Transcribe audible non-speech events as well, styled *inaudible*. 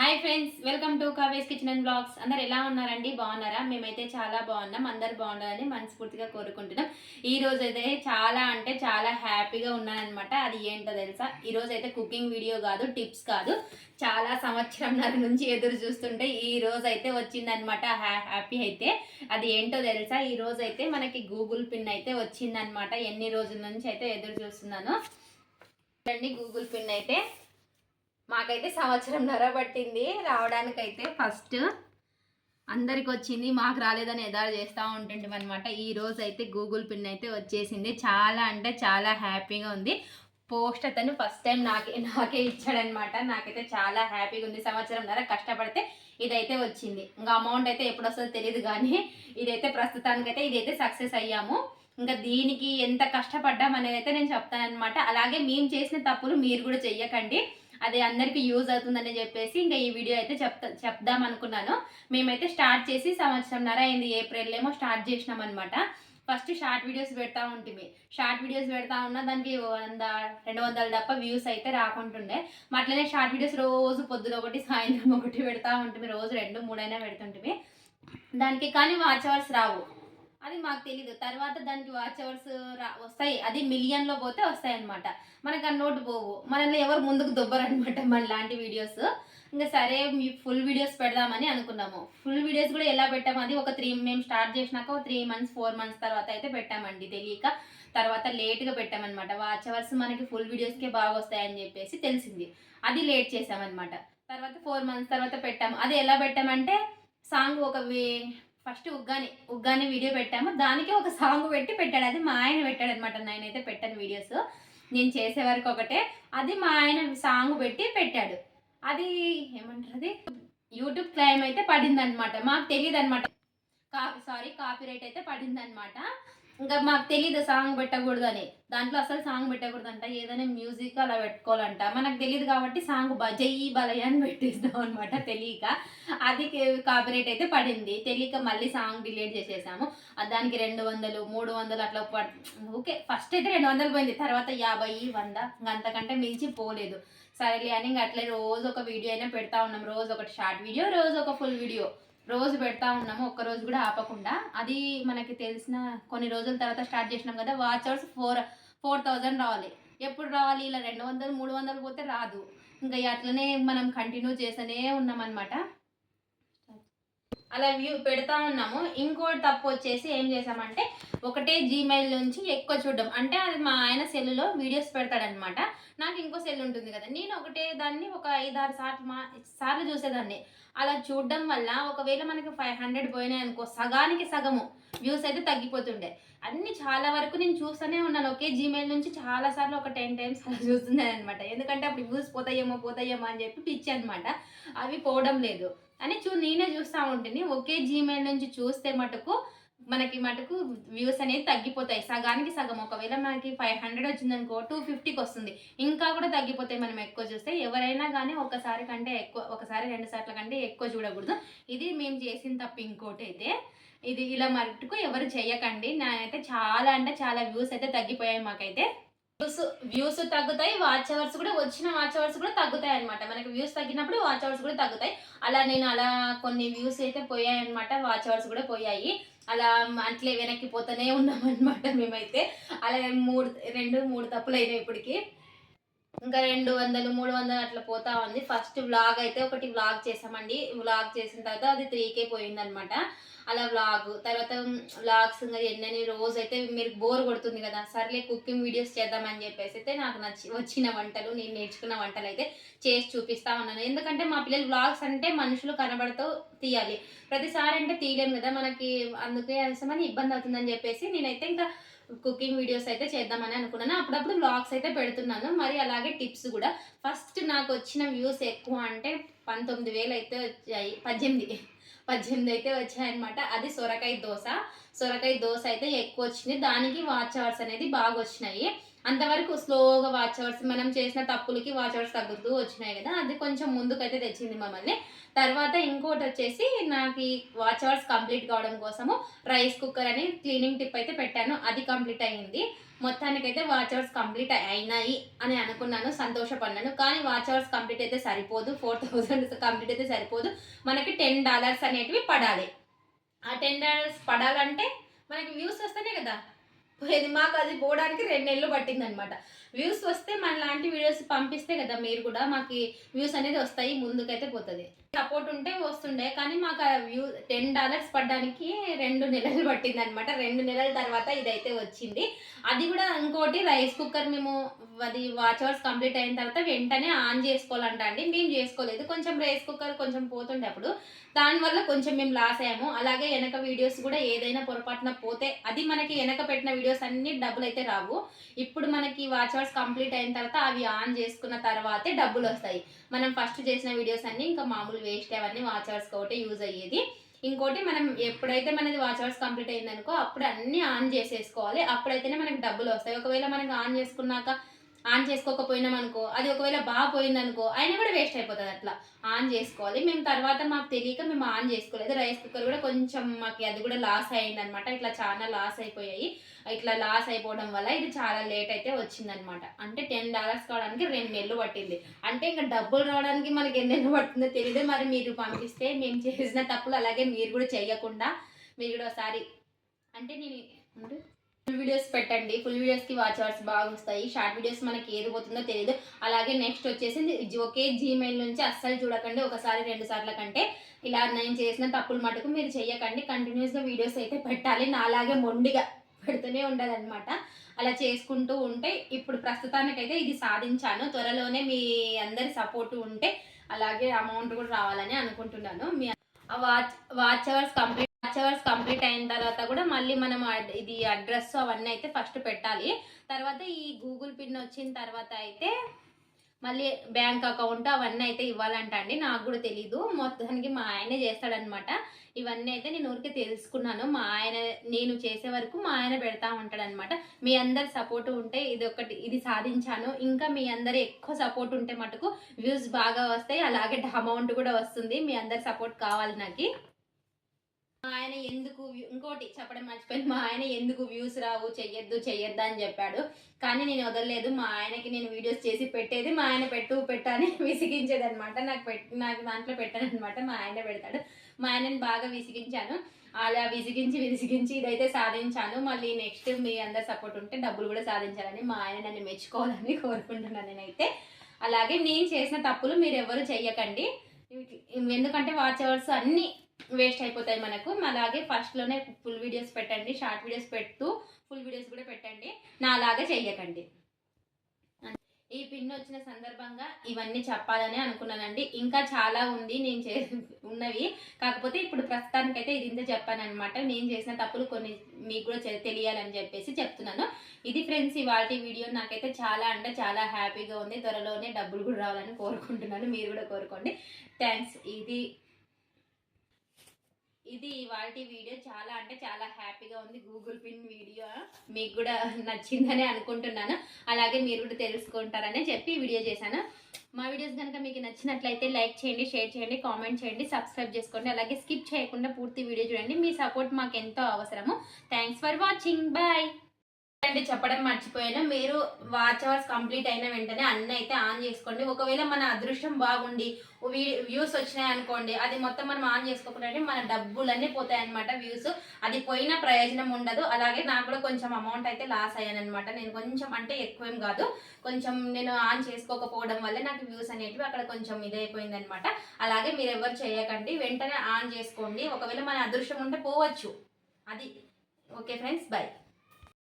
Hi friends welcome to కావేస్ kitchen and blogs. అందరు ఎలా ఉన్నారండి? బాగున్నారా? మేమైతే చాలా బాగున్నాం. అందరు బాగుండాలని మనస్ఫూర్తిగా కోరుకుంటున్నాం. ఈ రోజు అయితే చాలా అంటే చాలా హ్యాపీగా ఉన్నానమాట అది ఏంటో తెలుసా? ఈ రోజు అయితే కుకింగ్ వీడియో కాదు టిప్స్ కాదు. చాలా సంవత్సరంన్నర నుంచి ఎదురు చూస్తుంటే ఈ రోజు అయితే వచ్చిందనమాట హ్యాపీ అయితే. అది ఏంటో తెలుసా? ఈ రోజు అయితే మనకి గూగుల్ పిన్ అయితే వచ్చిందనమాట ఎన్ని రోజుల నుంచి అయితే ఎదురు చూస్తున్నాను. చూడండి గూగుల్ పిన్ అయితే మాకైతే సంవత్సరంన్నర పట్టింది రావడానికైతే ఫస్ట్ అందరికి వచ్చింది మాకు రాలేదని ఎదారు చేస్తూ ఉంటుంటాం అనమాట ఈ రోజు అయితే గూగుల్ పిన్ అయితే వచ్చేసింది. చాలా అంటే చాలా హ్యాపీగా ఉంది. పోస్ట్ అతను ఫస్ట్ టైం నాకే నాకే ఇచ్చాడనమాట నాకైతే చాలా హ్యాపీగా ఉంది. సంవత్సరంన్నర కష్టపడితే ఇదైతే వచ్చింది. ఇంకా అమౌంట్ అయితే ఎప్పుడు వస్తుందో తెలియదు కానీ ఇదైతే ప్రస్తుతానికైతే ఇదైతే సక్సెస్ అయ్యాము. ఇంకా దీనికి ఎంత కష్టపడ్డాం అనేది అయితే నేను చెప్తానమాట అలాగే మేము చేసిన తప్పులు మీరు కూడా చెయ్యకండి. అది అందరికీ యూజ్ అవుతుందని చెప్పేసి ఇంకా ఈ వీడియో అయితే చెప్తా చెప్దాం అనుకున్నాను. మేమైతే స్టార్ట్ చేసి సంవత్సరంన్నర అయింది ఏప్రిల్ ఏమో స్టార్ట్ చేసినాం అనమాట ఫస్ట్ షార్ట్ వీడియోస్ పెడతా ఉంటుంది షార్ట్ వీడియోస్ పెడతా ఉన్నా దానికి వంద రెండు వందల తప్ప వ్యూస్ అయితే రాకుంటుండే. అట్లనే షార్ట్ వీడియోస్ రోజు పొద్దున ఒకటి సాయంత్రం ఒకటి పెడతా ఉంటుంది రోజు రెండు మూడైనా పెడుతుంటుంది దానికి కానీ వాచ్ అవర్స్ రావు. అది మాకు తెలియదు తర్వాత దానికి వాచ్ అవర్స్ రా వస్తాయి. అది మిలియన్లో పోతే వస్తాయి అనమాట మనకు ఆ నోటు పోవు. మనల్ని ఎవరు ముందుకు దొబ్బరనమాట మన లాంటి వీడియోస్ ఇంకా సరే మీ ఫుల్ వీడియోస్ పెడదామని అనుకున్నాము. ఫుల్ వీడియోస్ కూడా ఎలా పెట్టాము? అది ఒక త్రీ మేము స్టార్ట్ చేసినాక ఒక త్రీ మంత్స్ ఫోర్ మంత్స్ తర్వాత అయితే పెట్టామండి. తెలియక తర్వాత లేట్గా పెట్టామన్నమాట. వాచ్ అవర్స్ మనకి ఫుల్ వీడియోస్కే బాగా వస్తాయని చెప్పేసి తెలిసింది. అది లేట్ చేసామన్నమాట. తర్వాత ఫోర్ మంత్స్ తర్వాత పెట్టాము. అది ఎలా పెట్టామంటే సాంగ్ ఒక ఫస్ట్ ఉగ్గాని ఉగ్గాని వీడియో పెట్టాము. దానికి ఒక సాంగ్ పెట్టి పెట్టాడు. అది మా ఆయన పెట్టాడు అనమాట నేనైతే పెట్టాను వీడియోస్. నేను చేసే వరకు ఒకటే. అది మా ఆయన సాంగ్ పెట్టి పెట్టాడు. అది ఏమంటారు అది? యూట్యూబ్ క్లైమ్ అయితే పడింది అనమాట మాకు తెలియదు అనమాట కాపీ సారీ కాపీ రైట్ అయితే పడింది అనమాట ఇంకా మాకు తెలియదు సాంగ్ పెట్టకూడదు అని దాంట్లో అసలు సాంగ్ పెట్టకూడదు అంట ఏదైనా మ్యూజిక్ అలా పెట్టుకోవాలంట. మనకు తెలియదు కాబట్టి సాంగ్ బజయ్యి బలయ్య అని పెట్టేస్తాం అనమాట తెలియక. అది కాపీరైట్ అయితే పడింది. తెలియక మళ్ళీ సాంగ్ డిలీట్ చేసేసాము. దానికి రెండు వందలు మూడు వందలు అట్లా పడ్ ఓకే ఫస్ట్ అయితే రెండు వందలు పోయింది. తర్వాత యాభై వంద అంతకంటే మించి పోలేదు. సరేలే అని ఇంకా అట్లే రోజు ఒక వీడియో అయినా పెడతా ఉన్నాం. రోజు ఒకటి షార్ట్ వీడియో రోజు ఒక ఫుల్ వీడియో రోజు పెడతా ఉన్నాము ఒక్క రోజు కూడా ఆపకుండా. అది మనకి తెలిసిన కొన్ని రోజుల తర్వాత స్టార్ట్ చేసినాం కదా watch hours four four thousand రావాలి. ఎప్పుడు రావాలి? ఇలా రెండు వందలు మూడు వందలు పోతే రాదు. ఇంకా అట్లనే మనం కంటిన్యూ చేస్తూనే ఉన్నామన్నమాట. అలా వ్యూ పెడతా ఉన్నాము. ఇంకోటి తప్పు వచ్చేసి ఏం చేసామంటే ఒకటే జీమెయిల్ నుంచి ఎక్కువ చూడడం. అంటే అది మా ఆయన సెల్లులో వీడియోస్ పెడతాడనమాట నాకు ఇంకో సెల్ ఉంటుంది కదా నేను ఒకటే దాన్ని ఒక ఐదారు సార్లు మా సార్లు చూసేదాన్ని. అలా చూడడం వల్ల ఒకవేళ మనకి ఫైవ్ హండ్రెడ్ పోయినాయి అనుకో సగానికి సగము వ్యూస్ అయితే తగ్గిపోతుండే. అన్ని చాలా వరకు నేను చూస్తూనే ఉన్నాను. ఒకే జీమెయిల్ నుంచి చాలా సార్లు ఒక టెన్ టైమ్స్ అలా చూస్తున్నాను అనమాట ఎందుకంటే అప్పుడు వ్యూస్ పోతాయేమో పోతాయేమో అని చెప్పి పిచ్చి అనమాట అవి పోవడం లేదు. అని చూ నేనే చూస్తూ ఉంటుంది ఒకే జీమెయిల్ నుంచి చూస్తే మటుకు మనకి మటుకు వ్యూస్ అనేది తగ్గిపోతాయి. సగానికి సగం. ఒకవేళ మనకి ఫైవ్ హండ్రెడ్ వచ్చిందనుకో టూ ఫిఫ్టీకి వస్తుంది ఇంకా కూడా తగ్గిపోతాయి. మనం ఎక్కువ చూస్తే ఎవరైనా కానీ ఒకసారి కంటే ఎక్కువ ఒకసారి రెండు సార్ల కంటే ఎక్కువ చూడకూడదు. ఇది మేము చేసిన తప్పు ఇంకోటి అయితే. ఇది ఇలా మటుకు ఎవరు చేయకండి. నేనైతే చాలా అంటే చాలా వ్యూస్ అయితే తగ్గిపోయాయి మాకైతే. వ్యూస్ వ్యూస్ తగ్గుతాయి వాచ్ అవర్స్ కూడా వచ్చిన వాచ్ అవర్స్ కూడా తగ్గుతాయి అనమాట మనకి వ్యూస్ తగ్గినప్పుడు వాచ్ అవర్స్ కూడా తగ్గుతాయి. అలా నేను అలా కొన్ని వ్యూస్ అయితే పోయాయి అనమాట వాచ్ అవర్స్ కూడా పోయాయి. అలా అట్లే వెనక్కి పోతూనే ఉన్నాం అనమాట మేమైతే. అలా మూడు రెండు మూడు తప్పులు అయినాయి ఇప్పటికి. ఇంకా రెండు వందలు మూడు వందలు అట్లా పోతా ఉంది. ఫస్ట్ వ్లాగ్ అయితే ఒకటి వ్లాగ్ చేసామండి. వ్లాగ్ చేసిన తర్వాత అది త్రీకే పోయిందనమాట. అలా వ్లాగ్ తర్వాత వ్లాగ్స్ ఇంకా ఎన్నని రోజు అయితే మీరు బోర్ కొడుతుంది కదా. సర్లే కుకింగ్ వీడియోస్ చేద్దామని చెప్పేసి అయితే నాకు నచ్చి వచ్చిన వంటలు నేను నేర్చుకున్న వంటలు అయితే చేసి చూపిస్తా ఉన్నాను. ఎందుకంటే మా పిల్లలు వ్లాగ్స్ అంటే మనుషులు కనబడుతూ తీయాలి. ప్రతిసారి అంటే తీయలేము కదా. మనకి అందుకే అవసరమని ఇబ్బంది అవుతుందని చెప్పేసి నేనైతే ఇంకా కుకింగ్ వీడియోస్ అయితే చేద్దామని అనుకున్నాను. అప్పుడప్పుడు బ్లాగ్స్ అయితే పెడుతున్నాను. మరి అలాగే టిప్స్ కూడా. ఫస్ట్ నాకు వచ్చిన వ్యూస్ ఎక్కువ అంటే పంతొమ్మిది వేలు అయితే వచ్చాయి. పద్దెనిమిది పద్దెనిమిది అయితే వచ్చాయన్నమాట. అది సొరకాయ దోశ. సొరకాయ దోశ అయితే ఎక్కువ వచ్చింది. దానికి వాచ్ అవర్స్ అనేది బాగా వచ్చినాయి. అంతవరకు స్లోగా వాచ్ అవర్స్ మనం చేసిన తప్పులకి వాచ్ అవర్స్ తగ్గుతూ వచ్చినాయి కదా అది కొంచెం ముందుకైతే తెచ్చింది మమ్మల్ని. తర్వాత ఇంకోటి వచ్చేసి నాకు ఈ వాచ్ అవర్స్ కంప్లీట్ కావడం కోసము రైస్ కుక్కర్ అని క్లీనింగ్ టిప్ అయితే పెట్టాను అది కంప్లీట్ అయ్యింది. మొత్తానికైతే వాచ్ అవర్స్ కంప్లీట్ అయినాయి అని అనుకున్నాను సంతోషపడినాను కానీ వాచ్ అవర్స్ కంప్లీట్ అయితే సరిపోదు ఫోర్ థౌజండ్ కంప్లీట్ అయితే సరిపోదు. మనకి టెన్ డాలర్స్ అనేటివి పడాలి. ఆ టెన్ డాలర్స్ పడాలంటే మనకి వ్యూస్ వస్తేనే కదా పోయేది మాకు అది పోవడానికి రెండు నెలలు పట్టింది అనమాట వ్యూస్ వస్తే మన లాంటి వీడియోస్ పంపిస్తే కదా మీరు కూడా మాకు వ్యూస్ అనేది వస్తాయి ముందుకైతే పోతుంది. సపోర్ట్ ఉంటే వస్తుండే కానీ మాకు ఆ వ్యూ టెన్ డాలర్స్ పడడానికి రెండు నెలలు పట్టింది అనమాట రెండు నెలల తర్వాత ఇదైతే వచ్చింది. అది కూడా ఇంకోటి రైస్ కుక్కర్ మేము అది వాచ్ అవర్స్ కంప్లీట్ అయిన తర్వాత వెంటనే ఆన్ చేసుకోవాలంట అండి. మేము చేసుకోలేదు. కొంచెం రైస్ కుక్కర్ కొంచెం పోతుండే అప్పుడు. దానివల్ల కొంచెం మేము లాస్ అయ్యాము. అలాగే వెనక వీడియోస్ కూడా ఏదైనా పొరపాటున పోతే అది మనకి వెనక పెట్టిన వీడియోస్ అన్ని డబ్బులు అయితే రావు. ఇప్పుడు మనకి వాచ్ అవర్స్ కంప్లీట్ అయిన తర్వాత అవి ఆన్ చేసుకున్న తర్వాతే డబ్బులు వస్తాయి. మనం ఫస్ట్ చేసిన వీడియోస్ అన్ని ఇంకా మామూలు వేస్ట్ అవన్నీ వాచ్ అవర్స్ ఒకటి యూజ్ అయ్యేది. ఇంకోటి మనం ఎప్పుడైతే మనది వాచ్ అవర్స్ కంప్లీట్ అయిందనుకో అప్పుడు అన్నీ ఆన్ చేసేసుకోవాలి. అప్పుడైతేనే మనకి డబ్బులు వస్తాయి. ఒకవేళ మనకి ఆన్ చేసుకున్నాక ఆన్ చేసుకోకపోయినాం అనుకో అది ఒకవేళ బాగా పోయిందనుకో అయినా కూడా వేస్ట్ అయిపోతుంది అట్లా. ఆన్ చేసుకోవాలి. మేము తర్వాత మాకు తెలియక మేము ఆన్ చేసుకోలేదు. రైస్ కుక్కర్ కూడా కొంచెం మాకు అది కూడా లాస్ అయింది అనమాట ఇట్లా చాలా లాస్ అయిపోయాయి. ఇట్లా లాస్ అయిపోవడం వల్ల ఇది చాలా లేట్ అయితే వచ్చిందనమాట. అంటే టెన్ డాలర్స్ కావడానికి రెండు నెలలు పట్టింది. అంటే ఇంకా డబ్బులు రావడానికి మనకి ఎన్ని నెలలు పడుతుందో తెలియదు మరి మీరు పంపిస్తే మేము చేసిన తప్పులు అలాగే మీరు కూడా చేయకుండా మీరు కూడా ఒకసారి అంటే నేను ఫుల్ వీడియోస్ పెట్టండి. ఫుల్ వీడియోస్కి వాచ్ అవర్స్ బాగా వస్తాయి షార్ట్ వీడియోస్ మనకి ఏది పోతుందో తెలియదు అలాగే నెక్స్ట్ వచ్చేసి ఒకే జీమెయిల్ నుంచి అస్సలు చూడకండి. ఒకసారి రెండు సార్ల కంటే ఇలా నేను చేసిన తప్పులు మటుకు మీరు చెయ్యకండి కంటిన్యూస్గా వీడియోస్ అయితే పెట్టాలి. నాలాగే మొండిగా పెడుతూనే ఉండాలన్నమాట అలా చేసుకుంటూ ఉంటే ఇప్పుడు ప్రస్తుతానికైతే ఇది సాధించాను. త్వరలోనే మీ అందరి సపోర్ట్ ఉంటే అలాగే అమౌంట్ కూడా రావాలని అనుకుంటున్నాను. మీ ఆ watch watch hours complete watch hours complete అయిన తర్వాత కూడా మళ్ళీ మనం ఇది అడ్రస్ అవన్నీ అయితే ఫస్ట్ పెట్టాలి. తర్వాత ఈ గూగుల్ పిన్ వచ్చిన తర్వాత అయితే మళ్ళీ బ్యాంక్ అకౌంట్ అవన్నీ అయితే ఇవ్వాలంట అండి నాకు కూడా తెలీదు. మొత్తానికి మా ఆయనే చేస్తాడనమాట ఇవన్నీ అయితే నేను ఊరికే తెలుసుకున్నాను. మా ఆయన నేను చేసే వరకు మా ఆయన పెడతా ఉంటాడనమాట మీ అందరి సపోర్ట్ ఉంటే ఇది ఒకటి ఇది సాధించాను. ఇంకా మీ అందరి ఎక్కువ సపోర్ట్ ఉంటే మటుకు వ్యూస్ బాగా వస్తాయి. అలాగే *laughs* అమౌంట్ కూడా వస్తుంది. మీ అందరి సపోర్ట్ కావాలి నాకు. మా ఆయన ఎందుకు ఇంకోటి చెప్పడం మర్చిపోయింది మా ఆయన ఎందుకు వ్యూస్ రావు? చెయ్యొద్దు చెయ్యొద్దు అని చెప్పాడు. కానీ నేను వదలలేదు. మా ఆయనకి నేను వీడియోస్ చేసి పెట్టేది మా ఆయన పెట్టు పెట్టు అని *laughs* విసిగించేది అనమాట నాకు పెట్ నాకు దాంట్లో పెట్టాను అనమాట మా ఆయన పెడతాడు. మా ఆయనని బాగా విసిగించాను. అలా విసిగించి విసిగించి ఇదైతే సాధించాను. మళ్ళీ నెక్స్ట్ మీ అందరు సపోర్ట్ ఉంటే డబ్బులు కూడా సాధించాలని మా ఆయన నన్ను మెచ్చుకోవాలని కోరుకుంటున్నాను నేనైతే. అలాగే నేను చేసిన తప్పులు మీరు ఎవరు చెయ్యకండి ఎందుకంటే వాచ్ అవర్స్ అన్నీ వేస్ట్ అయిపోతాయి మనకు. అలాగే ఫస్ట్లోనే ఫుల్ వీడియోస్ పెట్టండి షార్ట్ వీడియోస్ పెడుతూ ఫుల్ వీడియోస్ కూడా పెట్టండి. నా అలాగే చెయ్యకండి. ఈ పిన్ వచ్చిన సందర్భంగా ఇవన్నీ చెప్పాలని అనుకున్నానండి. ఇంకా చాలా ఉంది నేను చే ఉన్నవి. కాకపోతే ఇప్పుడు ప్రస్తుతానికైతే ఇది ఇంత చెప్పాను నేను చేసిన తప్పులు కొన్ని మీకు కూడా తెలియాలని చెప్పేసి చెప్తున్నాను. ఇది ఫ్రెండ్స్ ఇవాళ వీడియో నాకైతే చాలా అంటే చాలా హ్యాపీగా ఉంది. త్వరలోనే డబ్బులు కూడా రావాలని కోరుకుంటున్నాను. మీరు కూడా కోరుకోండి. థ్యాంక్స్. ఇది ఇది ఇవాళ వీడియో చాలా అంటే చాలా హ్యాపీగా ఉంది. గూగుల్ పిన్ వీడియో మీకు కూడా నచ్చిందని అనుకుంటున్నాను. అలాగే మీరు కూడా తెలుసుకుంటారని చెప్పి వీడియో చేశాను. మా వీడియోస్ కనుక మీకు నచ్చినట్లయితే లైక్ చేయండి షేర్ చేయండి కామెంట్ చేయండి సబ్స్క్రైబ్ చేసుకోండి. అలాగే స్కిప్ చేయకుండా పూర్తి వీడియో చూడండి. మీ సపోర్ట్ మాకు ఎంతో అవసరము. థ్యాంక్స్ ఫర్ వాచింగ్ బాయ్ అంటే చెప్పడం మర్చిపోయాను. మీరు వాచ్ అవర్స్ కంప్లీట్ అయిన వెంటనే అన్ని అయితే ఆన్ చేసుకోండి. ఒకవేళ మన అదృష్టం బాగుండి వ్యూస్ వచ్చినాయి అనుకోండి అది మొత్తం మనం ఆన్ చేసుకోకుండా మన డబ్బులన్నీ పోతాయి అనమాట వ్యూస్ అది పోయిన ప్రయోజనం ఉండదు. అలాగే నాకు కూడా కొంచెం అమౌంట్ అయితే లాస్ అయ్యాను అనమాట నేను కొంచెం అంటే ఎక్కువేం కాదు. కొంచెం నేను ఆన్ చేసుకోకపోవడం వల్ల నాకు వ్యూస్ అనేటివి అక్కడ కొంచెం ఇదైపోయింది అనమాట అలాగే మీరు ఎవరు చేయకండి. వెంటనే ఆన్ చేసుకోండి. ఒకవేళ మన అదృష్టం ఉంటే పోవచ్చు. అది. Okay friends by